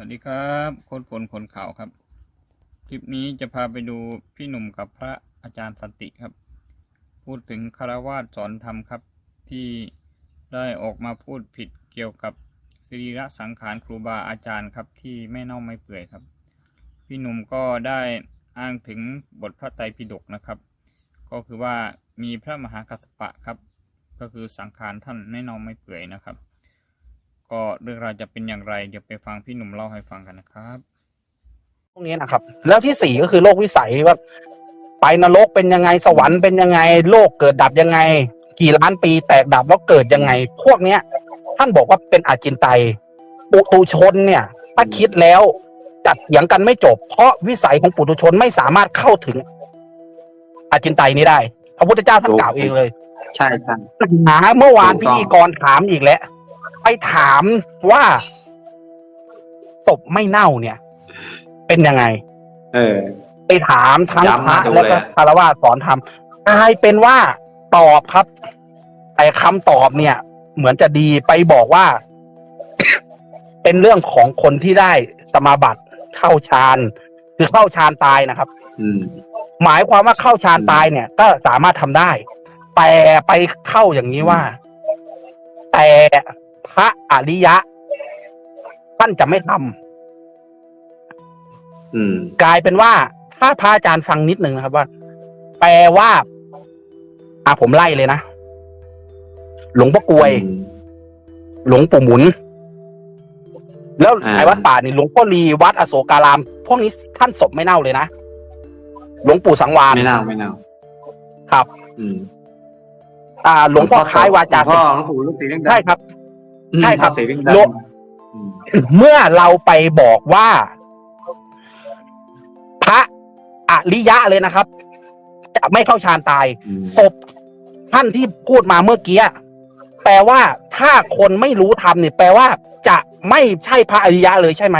วัสดีครับโค้ดผลผลข่าวครับ คลิปนี้จะพาไปดูพี่หนุ่มกับพระอาจารย์สันติครับ พูดถึงคารวาสสอนธรรมครับ ที่ได้ออกมาพูดผิดเกี่ยวกับสรีระสังขารครูบาอาจารย์ครับที่ไม่เน่าไม่เปื่อยครับ พี่หนุ่มก็ได้อ้างถึงบทพระไตรปิฎกนะครับ ก็คือว่ามีพระมหากัสสปะครับ ก็คือสังขารท่านไม่เน่าไม่เปื่อยนะครับ ก็เรื่องราวจะเป็นอย่างไร เดี๋ยวไปฟังพี่หนุ่มเล่าให้ฟังกันนะครับ พวกนี้นะครับ แล้วที่สี่ก็คือโลกวิสัยว่า ไปนรกเป็นยังไงสวรรค์เป็นยังไง โลกเกิดดับยังไง กี่ล้านปีแตกดับแล้วเกิดยังไง พวกเนี้ย ท่านบอกว่าเป็นอาจินไตยปุตุชนเนี่ย ถ้าคิดแล้วจัดเถียงกันไม่จบ เพราะวิสัยของปุตุชนไม่สามารถเข้าถึง อาจินไตยนี้ได้ พระพุทธเจ้าท่านกล่าวเองเลย ใช่ครับหาเมื่อวานถูพิกต้องธีกรถามอีกแล้ว ไปถามว่าศพไม่เน่าเนี่ย เป็นยังไง เออ ไปถามทั้งย้ำพระมาดูแล้วก็เลยอะคารวะสอนธรรมกลายเป็นว่าตอบครับแต่คำตอบเนี่ย เหมือนจะดีไปบอกว่า เป็นเรื่องของคนที่ได้สมาบัติเข้าฌานคือเข้าฌานตายนะครับอืมหมายความว่าเข้าฌานตายเนี่ย ก็สามารถทำได้ แต่ไปเข้าอย่างนี้ว่า แต่ พระอริยะ ท่านจะไม่ทำอืม กลายเป็นว่า ถ้าพระอาจารย์ฟังนิดนึงนะครับว่า แปลว่า อะผมไล่เลยนะ หลวงพ่อกลวยอืมหลวงปู่หมุน แล้วอ่าสายวัดป่านี่หลวงพ่อลีวัดอโศการาม พวกนี้ท่านศพไม่เน่าเลยนะ หลวงปู่สังวานไม่เน่าไม่เน่า ครับ อืม อ่า หลวงพ่อคล้ายวาจาหลวงพ่อหลวงปู่ลูกสีเรื่องดำใช่ครับอืม ใช่ครับพ่อสีเรื่องโลดำอืมเมื่อเราไปบอกว่า พระอริยะเลยนะครับ จะไม่เข้าฌานตาย อืมศพท่านที่พูดมาเมื่อกี้แปลว่าถ้าคนไม่รู้ธรรมเนี่ยแปลว่า จะไม่ใช่พระอริยะเลยใช่ไหม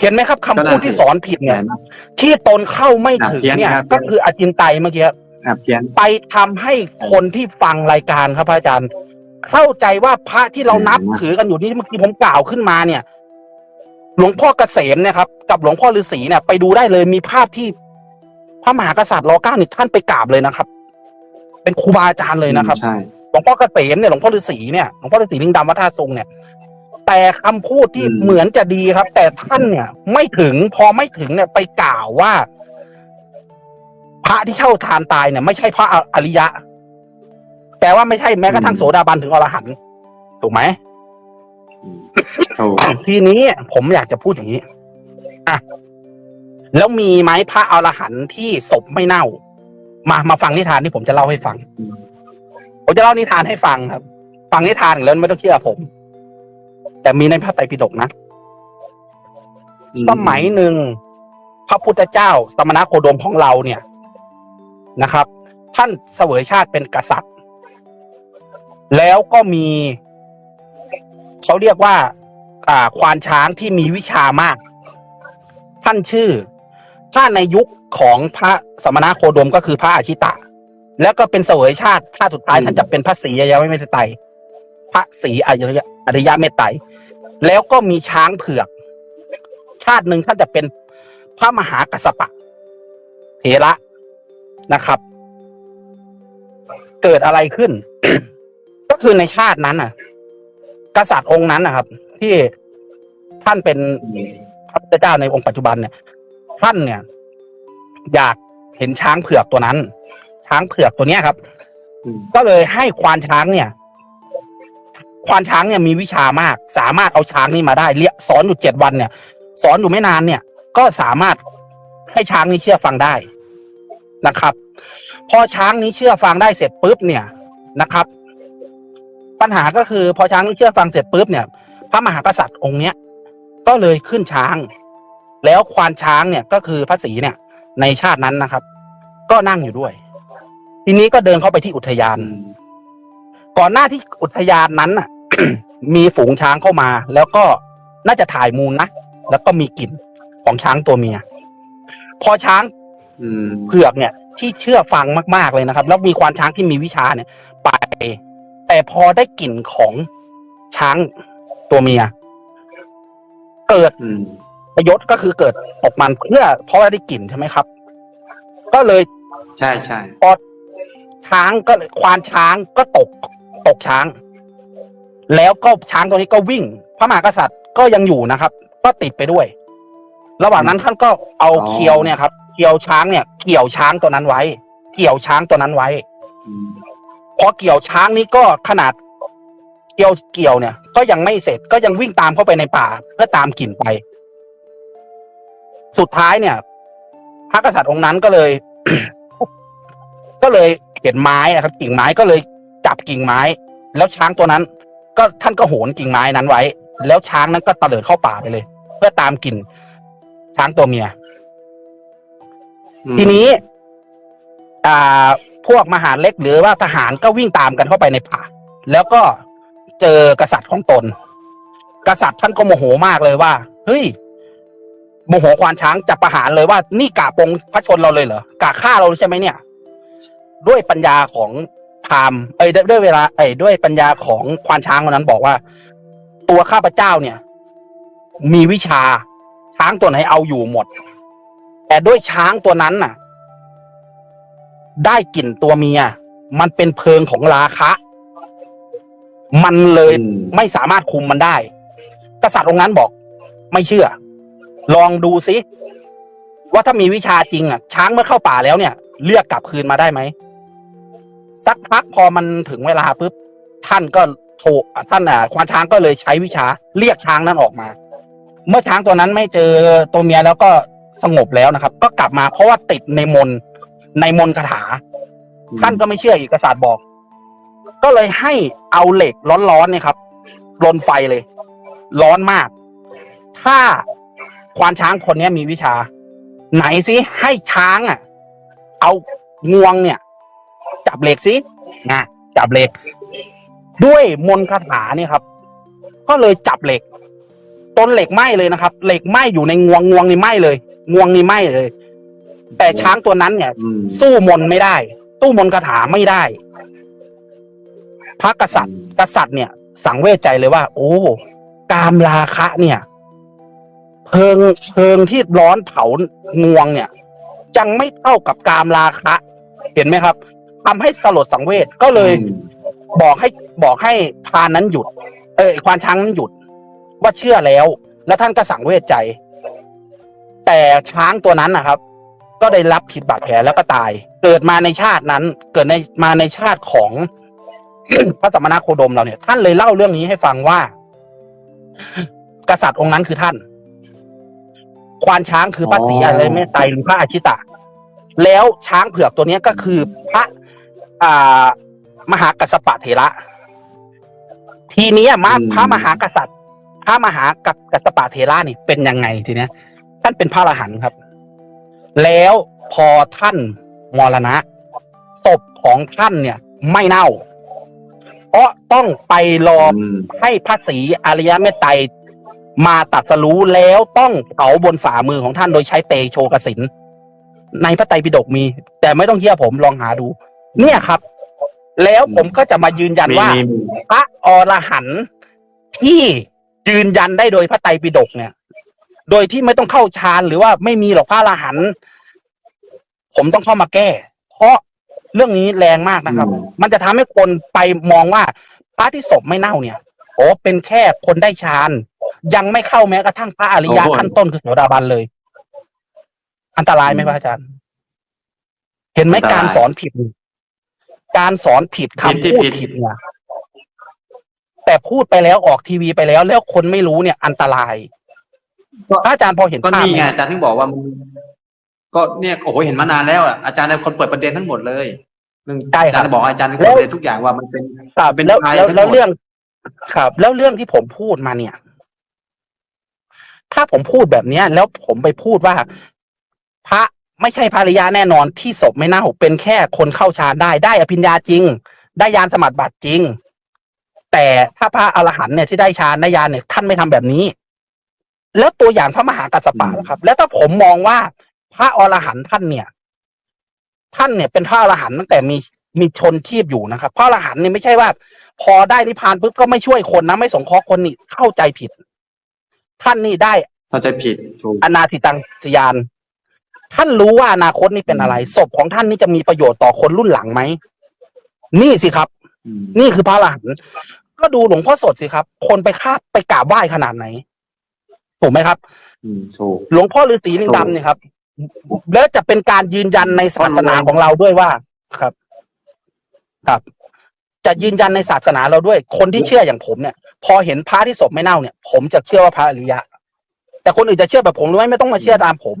เห็นไหมครับคำพูดที่สอนผิดเนี่ย ที่ตนเข้าไม่ถึงเนี่ย ก็คืออจินไตยเมื่อกี้ครับเขียน ไปทำให้คนที่ฟังรายการครับพระอาจารย์ เข้าใจว่าพระที่เรานับอืมถือกันอยู่นี่เมื่อกี้ผมกล่าวขึ้นมาเนี่ย หลวงพ่อเกษมเนี่ยครับ กับหลวงพ่อฤาษีเนี่ย ไปดูได้เลยมีภาพที่พระมหากษัตริย์รอเก้านี่ท่านไปกราบเลยนะครับ เป็นครูบาอาจารย์เลยนะครับใช่หลวงพ่อเกษมเนี่ยหลวงพ่อฤาษีเนี่ยหลวงพ่อฤาษีลิงดำวัดท่าทรงเนี่ย แต่คำพูดที่อืมเหมือนจะดีครับ แต่ท่านเนี่ย ไม่ถึงพอไม่ถึงเนี่ยไปกล่าวว่า พระที่เช่าทานตายเนี่ย ไม่ใช่พระอริยะ แต่ว่าไม่ใช่แม้กระทั่งโสดาบันถึงอรหันต์ถูกไหมอืมถูกทีนี้ผมอยากจะพูดอย่างนี้อะแล้วมีไหมพระอรหันต์ที่ศพไม่เน่า มามาฟังนิทานที่ผมจะเล่าให้ฟังอืมผมจะเล่านิทานให้ฟังครับ ฟังนิทานแล้วไม่ต้องเชื่อผม แต่มีในพระไตรปิฎกนะสมัยหนึ่งพระพุทธเจ้าสมณโคดมของเราเนี่ยนะครับ ท่านเสวยชาติเป็นกษัตริย์ แล้วก็มีเขาเรียกว่า อ่า ควานช้างที่มีวิชามาก ท่านชื่อ ถ้าในยุคของพระสมณโคดมก็คือพระอาชิตะ แล้วก็เป็นเสวยชาติชาติสุดท้ายอืมท่านจะเป็นพระศรีอริยเมตไตรพระศรีอริยอริยเมตไตรแล้วก็มีช้างเผือก ชาติหนึ่งท่านจะเป็นพระมหากัสสปะเถระนะครับ เกิดอะไรขึ้นก็ คือในชาตินั้นน่ะ กษัตริย์องค์นั้นนะครับ ที่ท่านเป็นพระพุทธเจ้าในองค์ปัจจุบันเนี่ย ท่านเนี่ย อยากเห็นช้างเผือกตัวนั้น ช้างเผือกตัวเนี้ยครับ ก็เลยให้ควานช้างเนี่ย ควานช้างเนี่ยมีวิชามาก สามารถเอาช้างนี่มาได้เรียสอนอยู่เจ็ดวันเนี่ย สอนอยู่ไม่นานเนี่ย ก็สามารถให้ช้างนี้เชื่อฟังได้นะครับ พอช้างนี้เชื่อฟังได้เสร็จปุ๊บเนี่ยนะครับ ปัญหาก็คือพอช้างนี้เชื่อฟังเสร็จปุ๊บเนี่ย พระมหากษัตริย์องค์เนี้ยก็เลยขึ้นช้าง แล้วควานช้างเนี่ยก็คือพระศรีเนี่ย ในชาตินั้นนะครับ ก็นั่งอยู่ด้วย ทีนี้ก็เดินเข้าไปที่อุทยานอืมก่อนหน้าที่อุทยานนั้นน่ะ มีฝูงช้างเข้ามา แล้วก็น่าจะถ่ายมูลนะแล้วก็มีกลิ่นของช้างตัวเมีย พอช้างอืมเผือกเนี่ย ที่เชื่อฟังมากๆเลยนะครับ แล้วมีควานช้างที่มีวิชาเนี่ย ไป แต่พอได้กลิ่นของช้างตัวเมีย เกิดอืมประยศก็คือเกิดตกมันเพื่อเพราะว่าได้กลิ่นใช่ไหมครับ ก็เลยใช่ใช่ช้างก็เลยควานช้างก็ตกตกช้าง แล้วก็ช้างตัวนี้ก็วิ่ง พระมหากษัตริย์ก็ยังอยู่นะครับ ก็ติดไปด้วย ระหว่างนั้นท่านก็เอาเคียวเนี่ยครับเคียวช้างเนี่ย เกี่ยวช้างตัวนั้นไว้ เกี่ยวช้างตัวนั้นไว้อืมพ อเกี่ยวช้างนี้ก็ขนาดเกี่ยวเกี่ยวเนี่ย ก็ยังไม่เสร็จก็ยังวิ่งตามเข้าไปในป่าเพื่อตามกลิ่นไป สุดท้ายเนี่ย พระกษัตริย์องค์นั้นก็เลย ก็เลยเห็นไม้นะครับกิ่งไม้ก็เลยจับกิ่งไม้ แล้วช้างตัวนั้น ก็ท่านก็โหนกิ่งไม้นั้นไว้ แล้วช้างนั้นก็ตะเลิดเข้าป่าไปเลย เพื่อตามกลิ่นช้างตัวเมียอืมทีนี้ อ่า พวกมหาเล็กหรือว่าทหารก็วิ่งตามกันเข้าไปในป่า แล้วก็เจอกษัตริย์ของตน กษัตริย์ท่านก็โมโหมากเลยว่า เฮ้ยโมโหควานช้างจะประหารเลยว่า นี่กะปงพระชนเราเลยเหรอกะฆ่าเราใช่ไหมเนี่ย ด้วยปัญญาของพาหมณ์เอ้ด้วยด้วยเวลา เอ้ยด้วยปัญญาของควานช้างคนนั้นบอกว่า ตัวข้าพเจ้าเนี่ย มีวิชาช้างตัวไหนเอาอยู่หมด แต่ด้วยช้างตัวนั้นน่ะ ได้กลิ่นตัวเมีย มันเป็นเพลิงของราคะ มันเลยอืม ไม่สามารถคุมมันได้ กษัตริย์องค์นั้นบอก ไม่เชื่อ ลองดูซิ ว่าถ้ามีวิชาจริงอะ ช้างเมื่อเข้าป่าแล้วเนี่ย เลือกกลับคืนมาได้ไหมสักพักพอมันถึงเวลาปุ๊บท่านก็โทรท่านอะควานช้างก็เลยใช้วิชา เรียกช้างนั้นออกมา เมื่อช้างตัวนั้นไม่เจอตัวเมียแล้วก็สงบแล้วนะครับ ก็กลับมาเพราะว่าติดในมนต์ ในมนต์คาถา ท่านก็ไม่เชื่ออีกกษัตริย์บอก ก็เลยให้เอาเหล็กร้อนๆเนี่ยครับรนไฟเลย ร้อนมาก ถ้าควานช้างคนเนี้ยมีวิชา ไหนสิให้ช้างอะ เอางวงเนี่ย จับเหล็กสินะจับเหล็ก ด้วยมนต์คาถาเนี่ยครับ ก็เลยจับเหล็กต้นเหล็กไหม้เลยนะครับ เหล็กไหม้อยู่ในงวงงวงนี่ไหม้เลย งวงนี่ไหม้เลย แต่ช้างตัวนั้นเนี่ย อืมสู้มนต์ไม่ได้สู้มนต์คาถาไม่ได้ พระกษัตริย์ กษัตริย์เนี่ย สังเวชใจเลยว่า โอ้กามราคะเนี่ย เพลิงเพลิงที่ร้อนเผางวงเนี่ย ยังไม่เท่ากับกามราคะ เห็นไหมครับทำให้สลดสังเวชก็เลยอืมบอกให้บอกให้พรานนั้นหยุด เออควานช้างนั้นหยุด ว่าเชื่อแล้ว แล้วท่านก็สังเวชใจ แต่ช้างตัวนั้นนะครับ ก็ได้รับผิดบาดแผลแล้วก็ตาย เกิดมาในชาตินั้น เกิดในมาในชาติของพระสัมมานาโคดมเราเนี่ย ท่านเลยเล่าเรื่องนี้ให้ฟังว่า กษัตริย์องค์นั้นคือท่าน ควานช้างคือพระศรีอะไรเมตไตรหรือพระอาชิตะ แล้วช้างเผือกตัวเนี้ยก็คือพระอ่ามหากัสสปะเถระ ทีนี้อะมาอืมพระมหากษัตริย์ พระมหากักัสสปะเถระนี่เป็นยังไงทีเนี้ยท่านเป็นพระอรหันต์ครับ แล้วพอท่านมรณะศพของท่านเนี่ย ไม่เน่า เพราะต้องไปรออืมให้พระศรีอริยเมตไตรมาตัดสรู้แล้วต้องเผาบนฝ่ามือของท่านโดยใช้เตโชกสินในพระไตรปิฎกมี แต่ไม่ต้องเชื่อผมลองหาดู เนี่ยครับ แล้วผมก็จะมายืนยันมีว่ามีมีพระอรหันต์ที่ยืนยันได้โดยพระไตรปิฎกเนี่ย โดยที่ไม่ต้องเข้าฌานหรือว่าไม่มีหรอกพระอรหันต์ผมต้องเข้ามาแก้ เพราะเรื่องนี้แรงมากนะครับอืมมันจะทำให้คนไปมองว่าพระที่ศพไม่เน่าเนี่ยโอ้เป็นแค่คนได้ฌานยังไม่เข้าแม้กระทั่งพระอริยะขั้นต้นคือโสดาบันเลย อันตรายไหมพระอาจารย์ เห็นไหมการสอนผิด การสอนผิดคำพูดผิดเนี่ยแต่พูดไปแล้วออกทีวีไปแล้ว แล้วคนไม่รู้เนี่ย อันตราย พระอาจารย์พอเห็นก็ภาพนี่ไหมไงอาจารย์ถึงบอกว่ามันก็เนี่ยโอ้โหเห็นมานานแล้วอะอาจารย์เป็นคนเปิดประเด็นทั้งหมดเลยเรื่องใช่อาคจารัรบ ย์บอกอาจารย์เป็นคนเปิดประเด็นทุกอย่างว่ามันเป็น ครับเป็นแล้วภัยแล้วทั้งหมดแล้วเรื่อง ครับ แล้วเรื่องที่ผมพูดมาเนี่ย ถ้าผมพูดแบบเนี้ย แล้วผมไปพูดว่า พระไม่ใช่ภรรยาแน่นอนที่ศพไม่เน่าเป็นแค่คนเข้าฌานได้ได้อภิญญาจริง ได้ยานสมัติบัตรจริง แต่ถ้าพระอรหันต์เนี่ยที่ได้ฌานได้ยานเนี่ยท่านไม่ทำแบบนี้ แล้วตัวอย่างพระมหากัสสปะล่ะครับ แล้วถ้าผมมองว่าพระอรหันต์ท่านเนี่ย ท่านเนี่ยเป็นพระอรหันต์ตั้งแต่มีมีชนชีพอยู่นะครับพระอรหันต์เนี่ยไม่ใช่ว่า พอได้นิพพานปุ๊บก็ไม่ช่วยคนนะไม่สงเคราะห์คนนี่เข้าใจผิด ท่านนี่ได้เข้าใจผิดถูกอนาติตังสยาน ท่านรู้ว่าอนาคตนี่เป็นอะไรศพของท่านนี่จะมีประโยชน์ต่อคนรุ่นหลังไหมนี่สิครับอืมนี่คือพระอรหันต์ก็ดูหลวงพ่อสดสิครับ คนไปคาบไปกราบไหว้ขนาดไหน ถูกไหมครับอืมถูกหลวงพ่อฤาษีลิงดำเนี่ยครับ แล้วจะเป็นการยืนยันในศาสนาของเราด้วยว่าครับ ครับ จะยืนยันในศาสนาเราด้วย คนที่เชื่ออย่างผมเนี่ย พอเห็นพระที่ศพไม่เน่าเนี่ย ผมจะเชื่อว่าพระอริยะ แต่คนอื่นจะเชื่อแบบผมหรือไม่ไม่ต้องมาเชื่อตามผม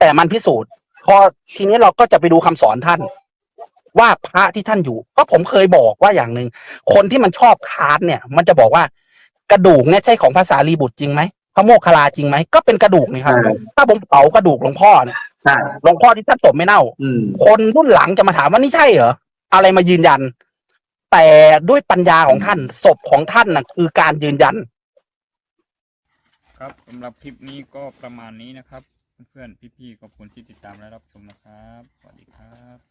แต่มันพิสูจน์ พอทีนี้เราก็จะไปดูคำสอนท่าน ว่าพระที่ท่านอยู่ ก็ผมเคยบอกว่าอย่างหนึ่งคนที่มันชอบค้านเนี่ย มันจะบอกว่ากระดูกเนี่ยใช่ของภาษารีบุตรจริงไหม พระโมคคัลลาจริงไหมก็เป็นกระดูกนี่ครับ ใช่ ถ้าผมเผากระดูกหลวงพ่อเนี่ยใช่ หลวงพ่อที่ท่านศพไม่เน่า อืม คนรุ่นหลังจะมาถามว่านี่ใช่เหรออะไรมายืนยัน แต่ด้วยปัญญาของท่านศพของท่านน่ะคือการยืนยัน ครับสำหรับคลิปนี้ก็ประมาณนี้นะครับ เพื่อนๆพี่ๆขอบคุณที่ติดตามและรับชมนะครับ สวัสดีครับ